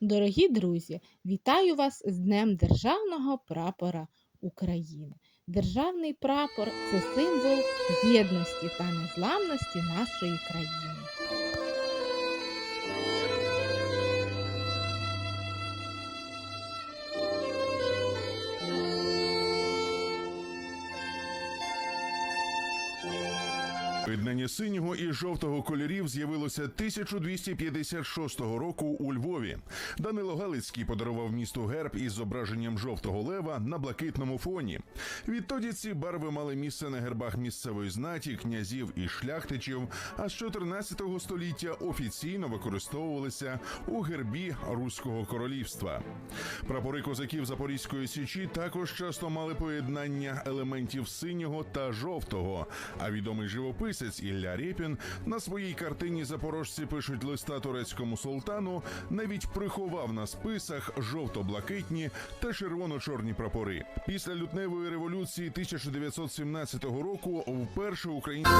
Дорогі друзі, вітаю вас з Днем Державного прапора України. Державний прапор це символ єдності та незламності нашої країни. Поєднання синього і жовтого кольорів з'явилося 1256 року у Львові. Данило Галицький подарував місту герб із зображенням жовтого лева на блакитному фоні. Відтоді ці барви мали місце на гербах місцевої знаті, князів і шляхтичів. А з 14 століття офіційно використовувалися у гербі Руського королівства. Прапори козаків Запорізької січі також часто мали поєднання елементів синього та жовтого. А відомий живописець Ілля Рєпін на своїй картині Запорожці пишуть листа турецькому султану, навіть приховав на списах жовто-блакитні та червоно-чорні прапори. Після лютневої революції 1917 року вперше українські.